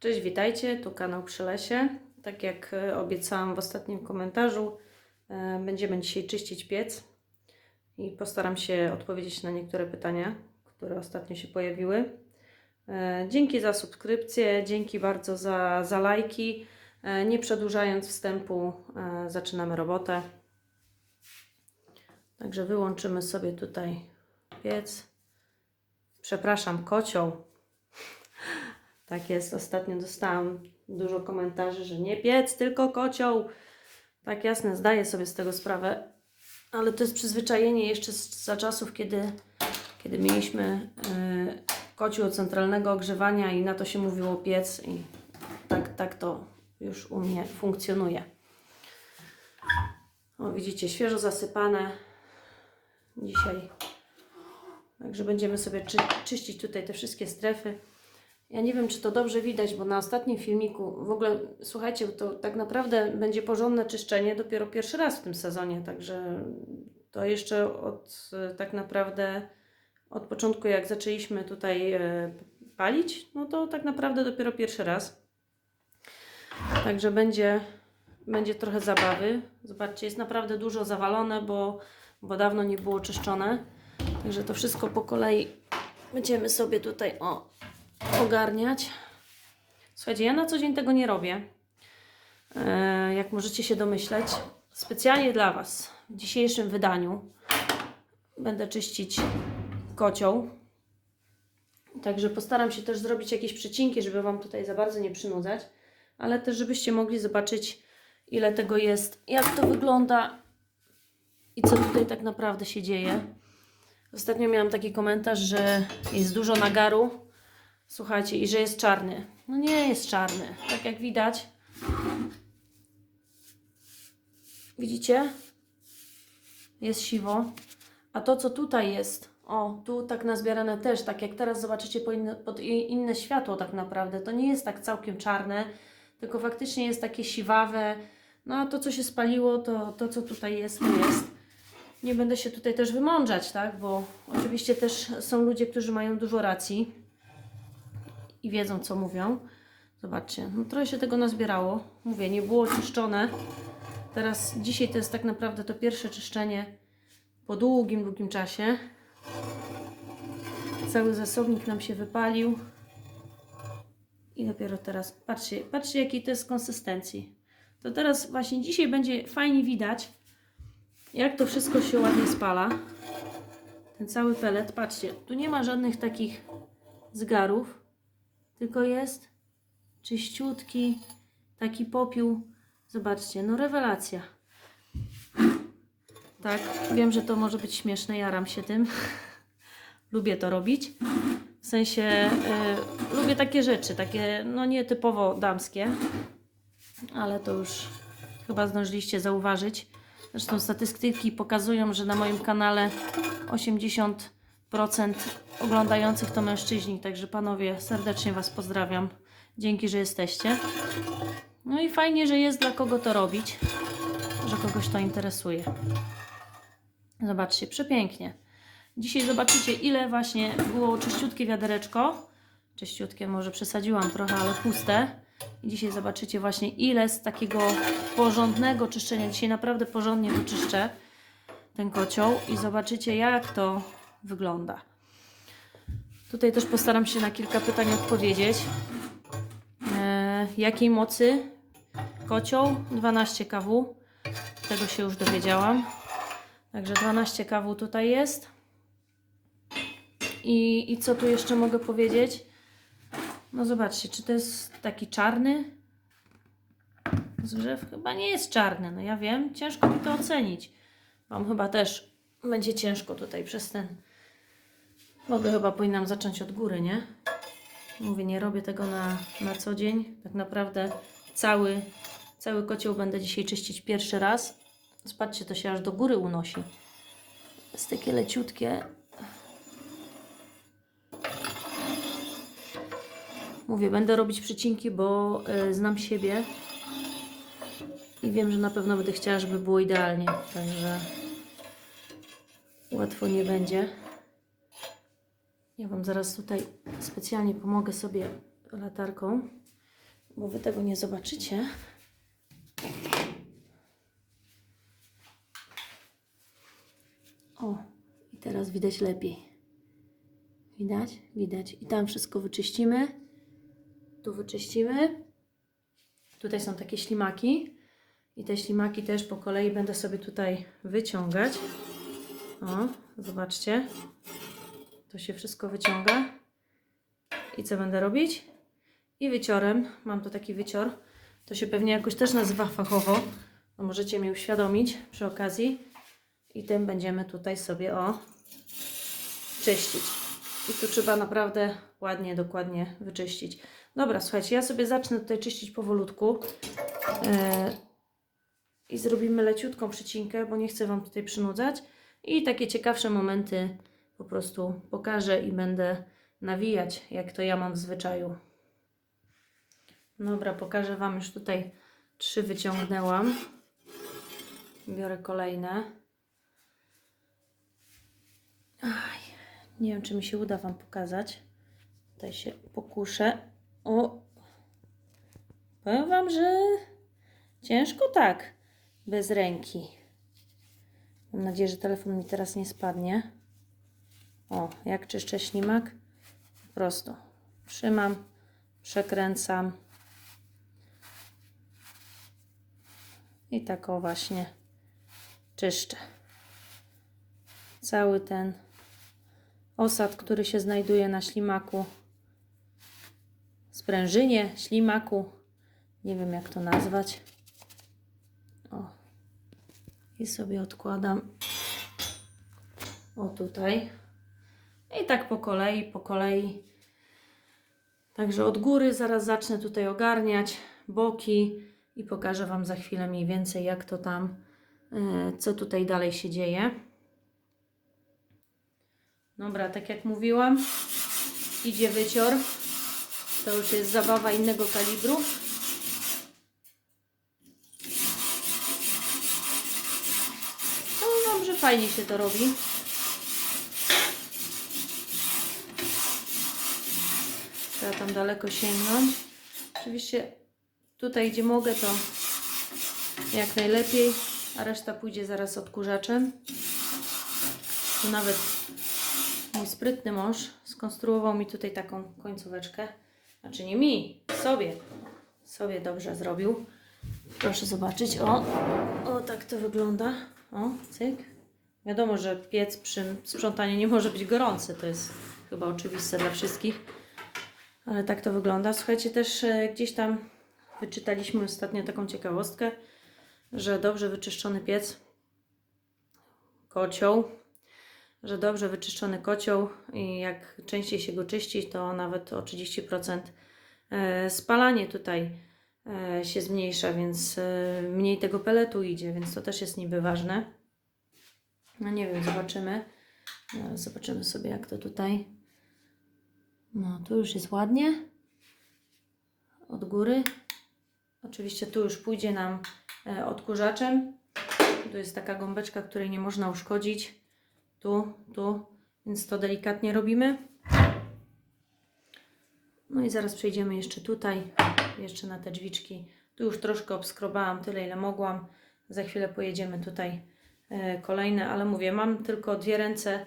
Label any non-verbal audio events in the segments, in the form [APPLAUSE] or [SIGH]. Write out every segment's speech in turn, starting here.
Cześć, witajcie, tu kanał Przy Lesie. Tak jak e, obiecałam w ostatnim komentarzu, e, będziemy dzisiaj czyścić piec i postaram się odpowiedzieć na niektóre pytania, które ostatnio się pojawiły. E, Dzięki za subskrypcję, dzięki bardzo za, za lajki. Nie przedłużając wstępu, zaczynamy robotę. Także wyłączymy sobie tutaj piec. Przepraszam, kocioł. Tak jest, ostatnio dostałam dużo komentarzy, że nie piec, tylko kocioł. Tak jasne, zdaję sobie z tego sprawę, ale to jest przyzwyczajenie jeszcze za czasów, kiedy, kiedy mieliśmy y, kocioł od centralnego ogrzewania i na to się mówiło piec i tak, tak to już u mnie funkcjonuje. O, widzicie, świeżo zasypane dzisiaj. Także będziemy sobie czy, czyścić tutaj te wszystkie strefy. Ja nie wiem, czy to dobrze widać, bo na ostatnim filmiku w ogóle, słuchajcie, to tak naprawdę będzie porządne czyszczenie dopiero pierwszy raz w tym sezonie, także to jeszcze od tak naprawdę od początku, jak zaczęliśmy tutaj e, palić, no to tak naprawdę dopiero pierwszy raz. Także będzie, będzie trochę zabawy. Zobaczcie, jest naprawdę dużo zawalone, bo, bo dawno nie było czyszczone. Także to wszystko po kolei będziemy sobie tutaj o, ogarniać. Słuchajcie, ja na co dzień tego nie robię. E, jak możecie się domyśleć, specjalnie dla Was w dzisiejszym wydaniu będę czyścić kocioł. Także postaram się też zrobić jakieś przecinki, żeby Wam tutaj za bardzo nie przynudzać, ale też żebyście mogli zobaczyć, ile tego jest, jak to wygląda i co tutaj tak naprawdę się dzieje. Ostatnio miałam taki komentarz, że jest dużo nagaru, słuchajcie, i że jest czarny. No nie jest czarny, tak jak widać. Widzicie? Jest siwo. A to, co tutaj jest, o, tu tak nazbierane też, tak jak teraz zobaczycie po inne, pod inne światło tak naprawdę, to nie jest tak całkiem czarne, tylko faktycznie jest takie siwawe. No a to, co się spaliło, to, to co tutaj jest, to jest. Nie będę się tutaj też wymądrzać, tak? Bo oczywiście też są ludzie, którzy mają dużo racji i wiedzą, co mówią. Zobaczcie, no trochę się tego nazbierało. Mówię, nie było czyszczone. Teraz, dzisiaj to jest tak naprawdę to pierwsze czyszczenie po długim, długim czasie. Cały zasobnik nam się wypalił. I dopiero teraz, patrzcie, patrzcie jakiej to jest konsystencji. To teraz właśnie dzisiaj będzie fajnie widać, jak to wszystko się ładnie spala. Ten cały pelet, patrzcie, tu nie ma żadnych takich zgarów, tylko jest czyściutki, taki popiół. Zobaczcie, no rewelacja. Tak, wiem, że to może być śmieszne, jaram się tym. [LAUGHS] lubię to robić. W sensie, y, lubię takie rzeczy, takie no nie typowo damskie, ale to już chyba zdążyliście zauważyć. Zresztą statystyki pokazują, że na moim kanale 80% oglądających to mężczyźni, także panowie, serdecznie Was pozdrawiam. Dzięki, że jesteście. No i fajnie, że jest dla kogo to robić, że kogoś to interesuje. Zobaczcie, przepięknie. Dzisiaj zobaczycie, ile właśnie było czyściutkie wiadereczko. Czyściutkie, może przesadziłam trochę, ale puste. I dzisiaj zobaczycie właśnie, ile z takiego porządnego czyszczenia. Dzisiaj naprawdę porządnie wyczyszczę ten kocioł i zobaczycie, jak to wygląda. Tutaj też postaram się na kilka pytań odpowiedzieć. E, jakiej mocy kocioł? 12 kW. Tego się już dowiedziałam. Także 12 kW tutaj jest. I, I co tu jeszcze mogę powiedzieć? No zobaczcie, czy to jest taki czarny zgrzew? Chyba nie jest czarny, no ja wiem, ciężko mi to ocenić. Wam chyba też będzie ciężko tutaj przez ten... Mogę chyba powinnam zacząć od góry, nie? Mówię, nie robię tego na, na co dzień. Tak naprawdę cały, cały kocioł będę dzisiaj czyścić pierwszy raz. Zobaczcie, to się aż do góry unosi. Jest takie leciutkie. Mówię, będę robić przycinki, bo y, znam siebie i wiem, że na pewno będę chciała, żeby było idealnie. Także łatwo nie będzie. Ja Wam zaraz tutaj specjalnie pomogę sobie latarką. bo wy tego nie zobaczycie. O, i teraz widać lepiej. Widać? Widać. I tam wszystko wyczyścimy. Tu wyczyścimy. Tutaj są takie ślimaki. I te ślimaki też po kolei będę sobie tutaj wyciągać. O, zobaczcie. To się wszystko wyciąga. I co będę robić? I wyciorem. Mam tu taki wycior. To się pewnie jakoś też nazywa fachowo. No możecie mi uświadomić przy okazji. I tym będziemy tutaj sobie o czyścić. I tu trzeba naprawdę ładnie, dokładnie wyczyścić. Dobra, słuchajcie, ja sobie zacznę tutaj czyścić powolutku. E, I zrobimy leciutką przycinkę, bo nie chcę Wam tutaj przynudzać. I takie ciekawsze momenty po prostu pokażę i będę nawijać, jak to ja mam w zwyczaju. Dobra, pokażę Wam już tutaj trzy wyciągnęłam. Biorę kolejne. Aj, nie wiem, czy mi się uda Wam pokazać. Tutaj się pokuszę. O! Powiem Wam, że ciężko tak, bez ręki. Mam nadzieję, że telefon mi teraz nie spadnie. O, jak czyszczę ślimak? Po prostu trzymam, przekręcam. I tak o właśnie czyszczę. Cały ten osad, który się znajduje na ślimaku, sprężynie, ślimaku, nie wiem jak to nazwać. O. I sobie odkładam o tutaj. I tak po kolei, po kolei. Także od góry zaraz zacznę tutaj ogarniać boki i pokażę Wam za chwilę mniej więcej jak to tam, e, co tutaj dalej się dzieje. Dobra, tak jak mówiłam, idzie wycior. To już jest zabawa innego kalibru. No dobrze, fajnie się to robi. Tam daleko sięgnąć. Oczywiście tutaj, gdzie mogę, to jak najlepiej, a reszta pójdzie zaraz odkurzaczem. Tu nawet mój sprytny mąż skonstruował mi tutaj taką końcóweczkę. Znaczy nie mi, sobie. Sobie dobrze zrobił. Proszę zobaczyć. O, o tak to wygląda. O, cyk. Wiadomo, że piec przy sprzątaniu nie może być gorący. To jest chyba oczywiste dla wszystkich. Ale tak to wygląda. Słuchajcie, też e, gdzieś tam wyczytaliśmy ostatnio taką ciekawostkę, że dobrze wyczyszczony piec, kocioł, że dobrze wyczyszczony kocioł i jak częściej się go czyści, to nawet o 30% e, spalanie tutaj e, się zmniejsza, więc mniej tego peletu idzie, więc to też jest niby ważne. No nie wiem, zobaczymy. Zobaczymy sobie, jak to tutaj. No, tu już jest ładnie. Od góry. Oczywiście tu już pójdzie nam e, odkurzaczem. Tu jest taka gąbeczka, której nie można uszkodzić. Tu, tu. Więc to delikatnie robimy. No i zaraz przejdziemy jeszcze tutaj, jeszcze na te drzwiczki. Tu już troszkę obskrobałam, tyle ile mogłam. Za chwilę pojedziemy tutaj e, kolejne, ale mówię, mam tylko dwie ręce.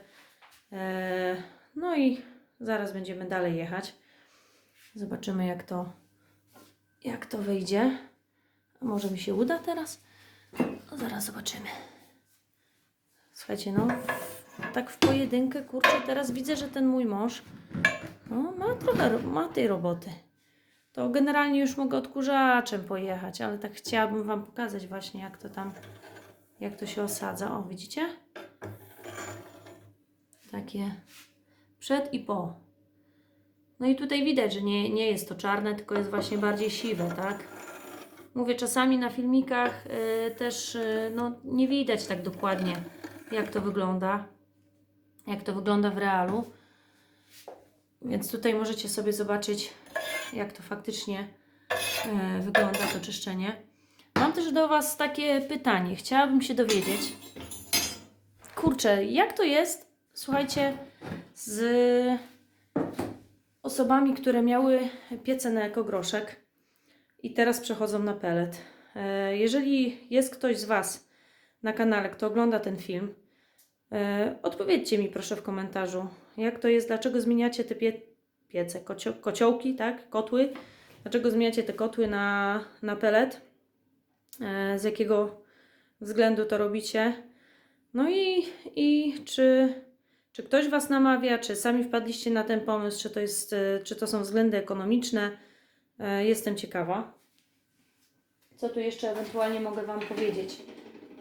E, no i zaraz będziemy dalej jechać. Zobaczymy jak to, jak to wyjdzie. Może mi się uda teraz? No zaraz zobaczymy. Słuchajcie, no tak w pojedynkę, kurczę, teraz widzę, że ten mój mąż no, ma trochę, ro- ma tej roboty. To generalnie już mogę odkurzaczem pojechać, ale tak chciałabym Wam pokazać właśnie, jak to tam, jak to się osadza. O, widzicie? Takie przed i po. No i tutaj widać, że nie, nie jest to czarne, tylko jest właśnie bardziej siwe, tak? Mówię, czasami na filmikach y, też y, no, nie widać tak dokładnie, jak to wygląda, jak to wygląda w realu. Więc tutaj możecie sobie zobaczyć, jak to faktycznie e, wygląda to czyszczenie. Mam też do Was takie pytanie. Chciałabym się dowiedzieć, kurczę, jak to jest, słuchajcie, z osobami, które miały piece na ekogroszek. i teraz przechodzą na pelet. E, Jeżeli jest ktoś z Was na kanale, kto ogląda ten film, e, odpowiedzcie mi proszę w komentarzu, jak to jest, dlaczego zmieniacie te pie, piece, kocio, kociołki, tak, kotły, dlaczego zmieniacie te kotły na, na pelet, e, z jakiego względu to robicie. No i, i czy, czy ktoś Was namawia, czy sami wpadliście na ten pomysł, czy to, jest, e, czy to są względy ekonomiczne. E, Jestem ciekawa. Co tu jeszcze ewentualnie mogę Wam powiedzieć?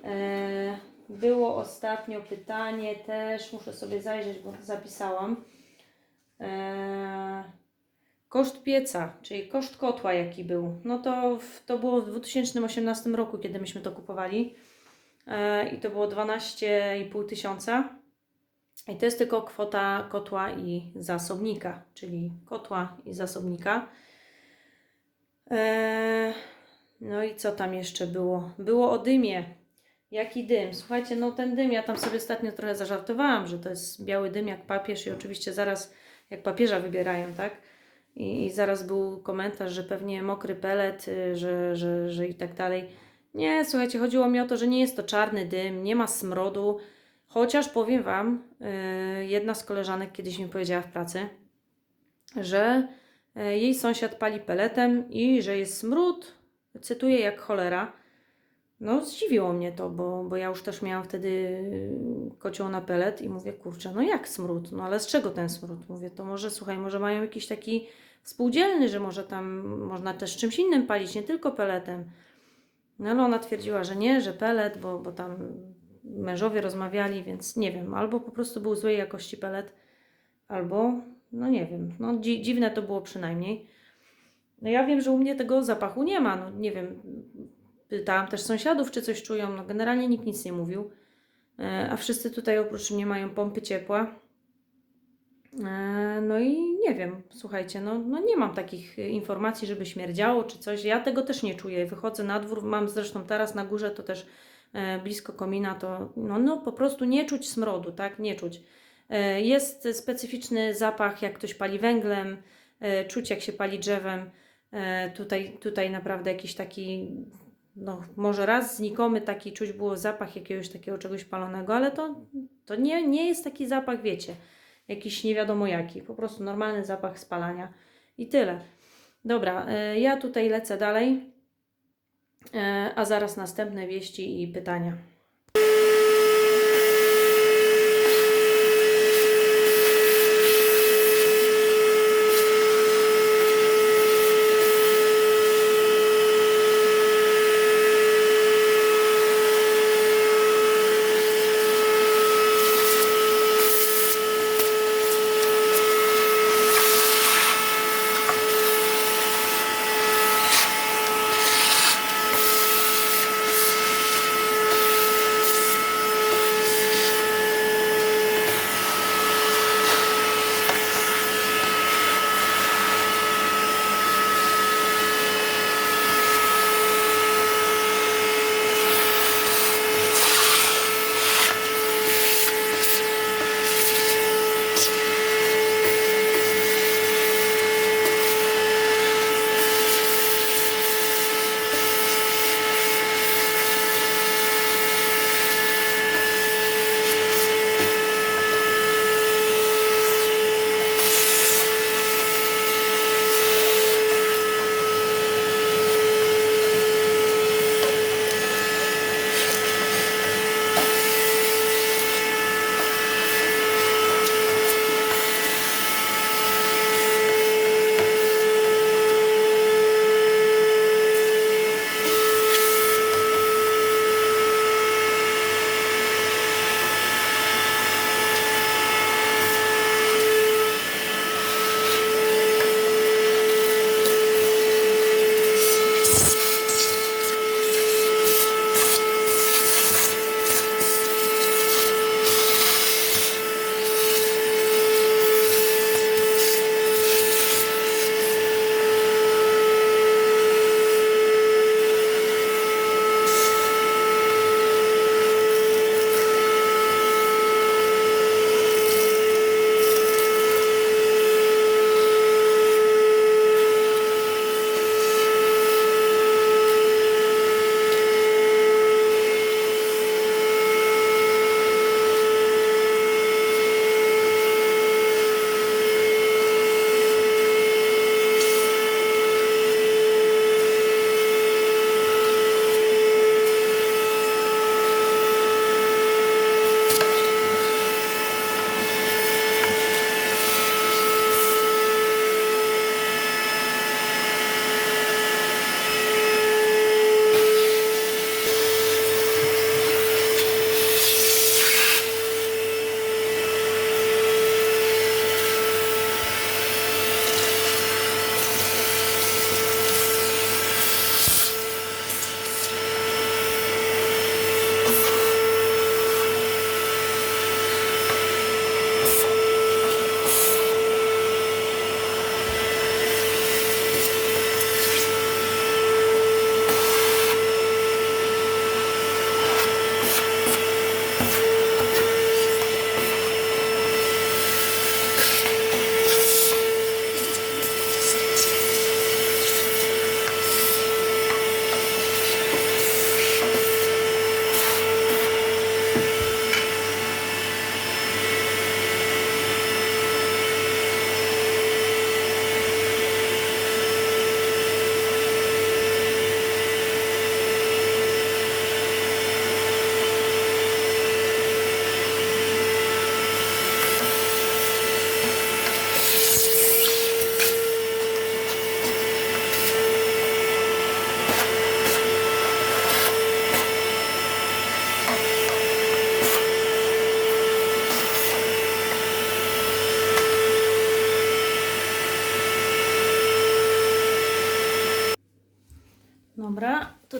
E, Było ostatnio pytanie, też muszę sobie zajrzeć, bo zapisałam. Koszt pieca, czyli koszt kotła jaki był, no to to było w 2018 roku, kiedy myśmy to kupowali i to było 12,5 tysiąca. I to jest tylko kwota kotła i zasobnika, czyli kotła i zasobnika. E, no i co tam jeszcze było? Było o dymie. Jaki dym? Słuchajcie, no ten dym, ja tam sobie ostatnio trochę zażartowałam, że to jest biały dym jak papież i oczywiście zaraz jak papieża wybierają, tak? I, I zaraz był komentarz, że pewnie mokry pelet, y, że, że, że i tak dalej. Nie, słuchajcie, chodziło mi o to, że nie jest to czarny dym, nie ma smrodu. Chociaż powiem Wam, y, jedna z koleżanek kiedyś mi powiedziała w pracy, że y, jej sąsiad pali peletem i że jest smród, cytuję, jak cholera. No, zdziwiło mnie to, bo, bo ja już też miałam wtedy y, kocioł na pelet i mówię, kurczę, no jak smród? No ale z czego ten smród? Mówię, to może, słuchaj, może mają jakiś taki spółdzielny, że może tam można też czymś innym palić, nie tylko peletem. No ale ona twierdziła, że nie, że pelet, bo, bo tam mężowie rozmawiali, więc nie wiem, albo po prostu był złej jakości pelet, albo, no nie wiem, no dzi dziwne to było przynajmniej. No ja wiem, że u mnie tego zapachu nie ma, no nie wiem, pytałam też sąsiadów, czy coś czują, no generalnie nikt nic nie mówił, e, a wszyscy tutaj oprócz mnie mają pompy ciepła. E, No i nie wiem, słuchajcie, no, no nie mam takich informacji, żeby śmierdziało czy coś. Ja tego też nie czuję. Wychodzę na dwór, mam zresztą teraz na górze, to też blisko komina, to no, no po prostu nie czuć smrodu, tak? Nie czuć. E, Jest specyficzny zapach, jak ktoś pali węglem, e, czuć jak się pali drzewem. E, Tutaj, tutaj naprawdę jakiś taki, no może raz znikomy taki czuć było zapach jakiegoś takiego czegoś palonego, ale to, to nie, nie jest taki zapach, wiecie jakiś nie wiadomo jaki, po prostu normalny zapach spalania i tyle. Dobra, e, ja tutaj lecę dalej, e, a zaraz następne wieści i pytania.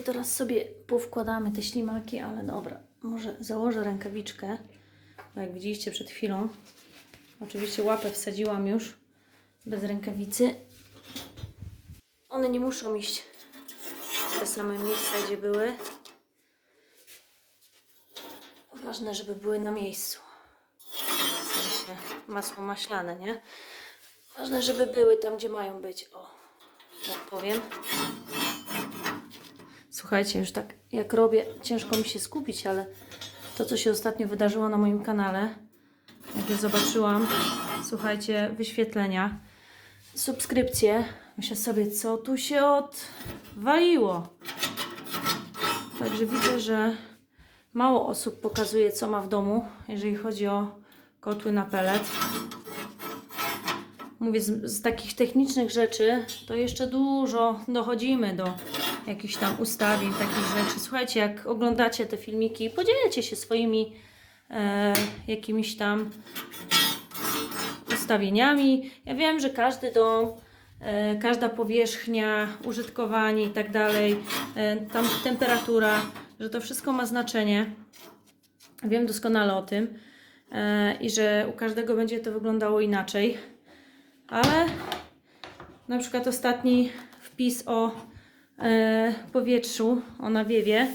Teraz sobie powkładamy te ślimaki, ale dobra, może założę rękawiczkę, bo jak widzieliście przed chwilą, oczywiście łapę wsadziłam już bez rękawicy. One nie muszą iść w te same miejsca, gdzie były. Ważne, żeby były na miejscu. W sensie masło maślane, nie? Ważne, żeby były tam, gdzie mają być. O, tak powiem. Słuchajcie, już tak jak robię, ciężko mi się skupić, ale to, co się ostatnio wydarzyło na moim kanale, jak zobaczyłam, słuchajcie, wyświetlenia, subskrypcje, myślę sobie, co tu się odwaliło. Także widzę, że mało osób pokazuje, co ma w domu, jeżeli chodzi o kotły na pelet. Mówię, z, z takich technicznych rzeczy to jeszcze dużo dochodzimy do jakichś tam ustawień, takich rzeczy. Słuchajcie, jak oglądacie te filmiki, podzielcie się swoimi e, jakimiś tam ustawieniami. Ja wiem, że każdy dom, e, każda powierzchnia, użytkowanie i tak dalej, e, tam temperatura, że to wszystko ma znaczenie. Wiem doskonale o tym e, i że u każdego będzie to wyglądało inaczej, ale na przykład ostatni wpis o e, powietrzu, o nawiewie.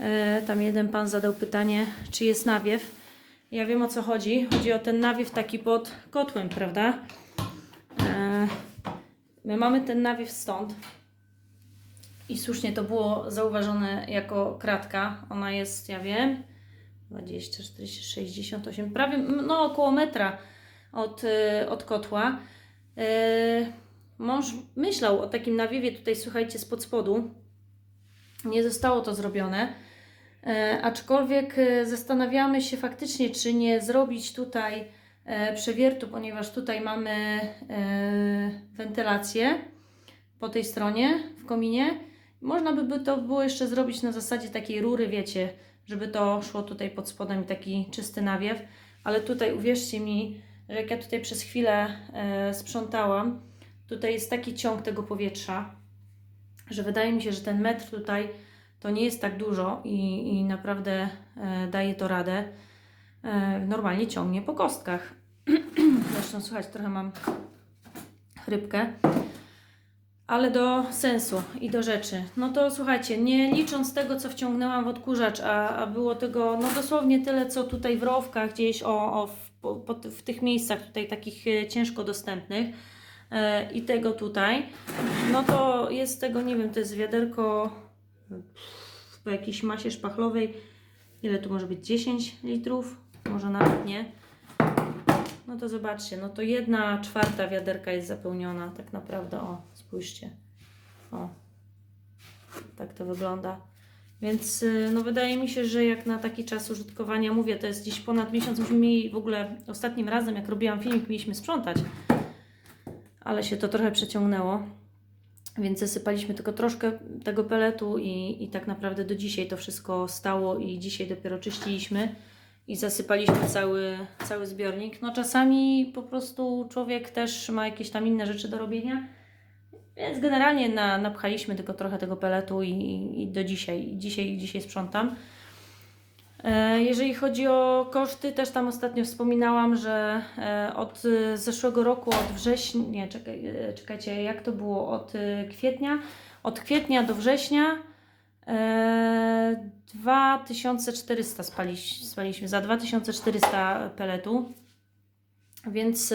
E, tam jeden pan zadał pytanie, czy jest nawiew. Ja wiem o co chodzi. Chodzi o ten nawiew taki pod kotłem, prawda? E, my mamy ten nawiew stąd. I słusznie to było zauważone jako kratka. Ona jest, ja wiem, 20, 40, 68, prawie no około metra od, od kotła. Mąż myślał o takim nawiewie tutaj, słuchajcie, spod spodu. Nie zostało to zrobione. E, aczkolwiek e, zastanawiamy się faktycznie, czy nie zrobić tutaj e, przewiertu, ponieważ tutaj mamy e, wentylację po tej stronie w kominie. Można by by to było jeszcze zrobić na zasadzie takiej rury, wiecie, żeby to szło tutaj pod spodem i taki czysty nawiew. Ale tutaj uwierzcie mi, że jak ja tutaj przez chwilę e, sprzątałam, tutaj jest taki ciąg tego powietrza, że wydaje mi się, że ten metr tutaj to nie jest tak dużo i, i naprawdę e, daje to radę. E, normalnie ciągnie po kostkach. [CLEARS THROAT] Zresztą słuchać, trochę mam chrypkę. Ale do sensu i do rzeczy. No to słuchajcie, nie licząc tego, co wciągnęłam w odkurzacz, a, a było tego no dosłownie tyle, co tutaj w rowkach, gdzieś o, o w, po, w tych miejscach tutaj takich e, ciężko dostępnych i tego tutaj, no to jest tego, nie wiem, to jest wiaderko w jakiejś masie szpachlowej. Ile tu może być? 10 litrów? Może nawet nie. No to zobaczcie, no to jedna czwarta wiaderka jest zapełniona tak naprawdę. O, spójrzcie. O, tak to wygląda. Więc y, no wydaje mi się, że jak na taki czas użytkowania, mówię, to jest gdzieś ponad miesiąc, myśmy mieli w ogóle ostatnim razem, jak robiłam filmik, mieliśmy sprzątać, ale się to trochę przeciągnęło. Więc zasypaliśmy tylko troszkę tego peletu i, i tak naprawdę do dzisiaj to wszystko stało i dzisiaj dopiero czyściliśmy i zasypaliśmy cały, cały zbiornik. No czasami po prostu człowiek też ma jakieś tam inne rzeczy do robienia, więc generalnie na, napchaliśmy tylko trochę tego peletu i, i do dzisiaj, dzisiaj, dzisiaj sprzątam. E, Jeżeli chodzi o koszty, też tam ostatnio wspominałam, że e, od e, zeszłego roku, od września, nie, czekaj, czekajcie, jak to było, od kwietnia, od kwietnia do września e, 2400 spali, spaliśmy, za 2400 peletu, więc,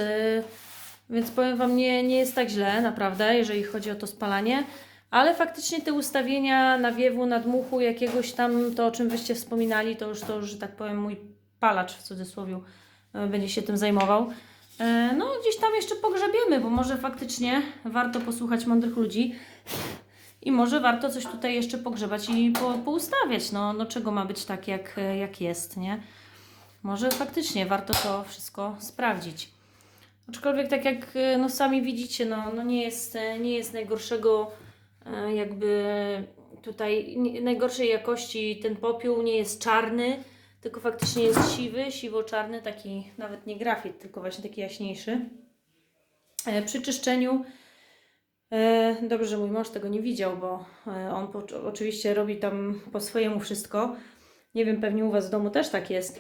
więc powiem Wam, nie, nie jest tak źle, naprawdę, jeżeli chodzi o to spalanie. Ale faktycznie te ustawienia nawiewu, nadmuchu, jakiegoś tam, to o czym wyście wspominali, to już, to że tak powiem, mój palacz w cudzysłowie e, będzie się tym zajmował. E, No, gdzieś tam jeszcze pogrzebiemy, bo może faktycznie warto posłuchać mądrych ludzi i może warto coś tutaj jeszcze pogrzebać i po, poustawiać. No, no, czego ma być tak, jak, jak jest, nie? Może faktycznie warto to wszystko sprawdzić. Aczkolwiek, tak jak e, no, sami widzicie, no, no nie, jest, nie jest najgorszego jakby tutaj najgorszej jakości ten popiół nie jest czarny, tylko faktycznie jest siwy, siwo-czarny, taki nawet nie grafit, tylko właśnie taki jaśniejszy. E, Przy czyszczeniu E, Dobrze, że mój mąż tego nie widział, bo e, on po, oczywiście robi tam po swojemu wszystko. Nie wiem, pewnie u Was w domu też tak jest,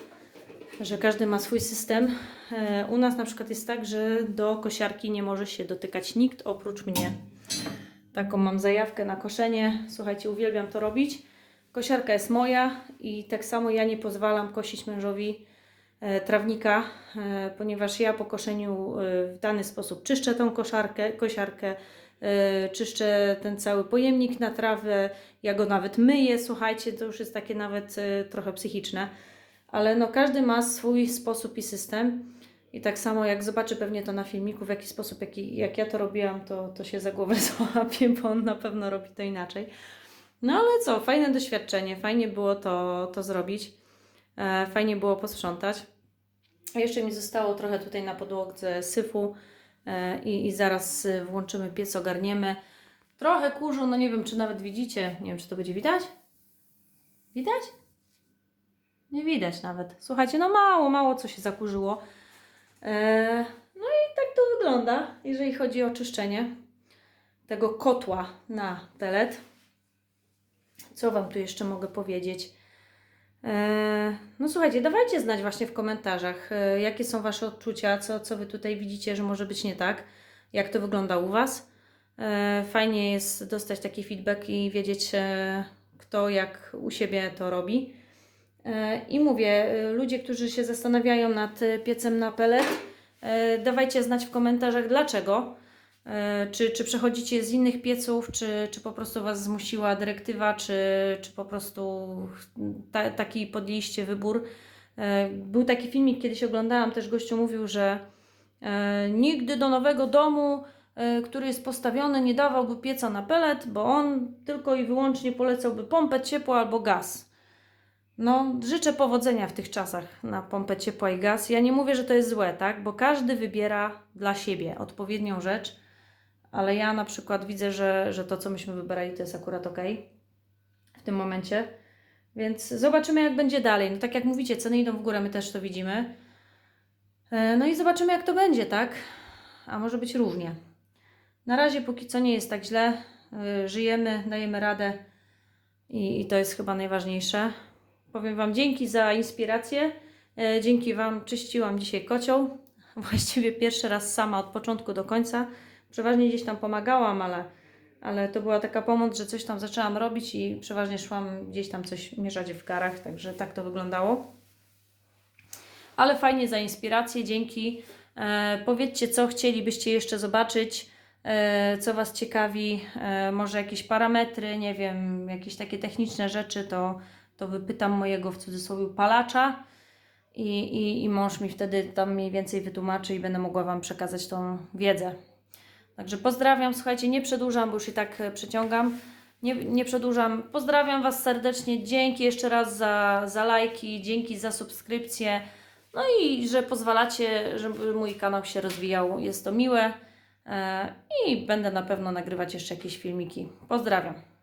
że każdy ma swój system. E, U nas na przykład jest tak, że do kosiarki nie może się dotykać nikt oprócz mnie. Taką mam zajawkę na koszenie. Słuchajcie, uwielbiam to robić. Kosiarka jest moja i tak samo ja nie pozwalam kosić mężowi e, trawnika, e, ponieważ ja po koszeniu e, w dany sposób czyszczę tą koszarkę, kosiarkę, czyszczę ten cały pojemnik na trawę, ja go nawet myję, słuchajcie, to już jest takie nawet trochę psychiczne, ale no każdy ma swój sposób i system i tak samo jak zobaczy pewnie to na filmiku, w jaki sposób, jaki, jak ja to robiłam, to, to się za głowę [LAUGHS] złapie, bo on na pewno robi to inaczej. No ale co, fajne doświadczenie, fajnie było to, to zrobić, e, fajnie było posprzątać. Jeszcze mi zostało trochę tutaj na podłodze syfu e, i, i zaraz e, włączymy piec, ogarniemy. Trochę kurzu, no nie wiem czy nawet widzicie, nie wiem czy to będzie widać? Widać? Nie widać nawet. Słuchajcie, no mało, mało co się zakurzyło. E, no i tak to wygląda, jeżeli chodzi o czyszczenie tego kotła na pelet. Co Wam tu jeszcze mogę powiedzieć? E, No słuchajcie, dawajcie znać właśnie w komentarzach, e, jakie są Wasze odczucia, co, co Wy tutaj widzicie, że może być nie tak, jak to wygląda u Was. Fajnie jest dostać taki feedback i wiedzieć, kto jak u siebie to robi. E, I mówię, e, ludzie, którzy się zastanawiają nad e, piecem na pelet, dawajcie znać w komentarzach dlaczego. Czy, czy przechodzicie z innych pieców, czy, czy po prostu Was zmusiła dyrektywa, czy, czy po prostu ta, taki podjęliście wybór. Był taki filmik, kiedyś oglądałam, też gościu mówił, że nigdy do nowego domu, który jest postawiony, nie dawałby pieca na pelet, bo on tylko i wyłącznie polecałby pompę ciepła albo gaz. No, życzę powodzenia w tych czasach na pompę ciepła i gaz. Ja nie mówię, że to jest złe, tak? Bo każdy wybiera dla siebie odpowiednią rzecz, ale ja na przykład widzę, że, że to, co myśmy wybrali, to jest akurat ok w tym momencie. Więc zobaczymy, jak będzie dalej. No, tak jak mówicie, ceny idą w górę, my też to widzimy. E, No i zobaczymy, jak to będzie, tak? A może być różnie. Na razie, póki co nie jest tak źle. E, Żyjemy, dajemy radę i, i to jest chyba najważniejsze. Powiem Wam dzięki za inspirację. E, Dzięki Wam czyściłam dzisiaj kocioł. [LAUGHS] Właściwie pierwszy raz sama od początku do końca. Przeważnie gdzieś tam pomagałam, ale, ale to była taka pomoc, że coś tam zaczęłam robić i przeważnie szłam gdzieś tam coś mierzać w garach, także tak to wyglądało. Ale fajnie za inspirację, dzięki. E, powiedzcie, co chcielibyście jeszcze zobaczyć, e, co Was ciekawi, e, może jakieś parametry, nie wiem, jakieś takie techniczne rzeczy, to, to wypytam mojego w cudzysłowie palacza i, i, i mąż mi wtedy tam mniej więcej wytłumaczy i będę mogła Wam przekazać tą wiedzę. Także pozdrawiam, słuchajcie, nie przedłużam, bo już i tak e, przeciągam. Nie, nie przedłużam. Pozdrawiam Was serdecznie. Dzięki jeszcze raz za, za lajki, dzięki za subskrypcję. No i że pozwalacie, żeby mój kanał się rozwijał. Jest to miłe. E, I będę na pewno nagrywać jeszcze jakieś filmiki. Pozdrawiam.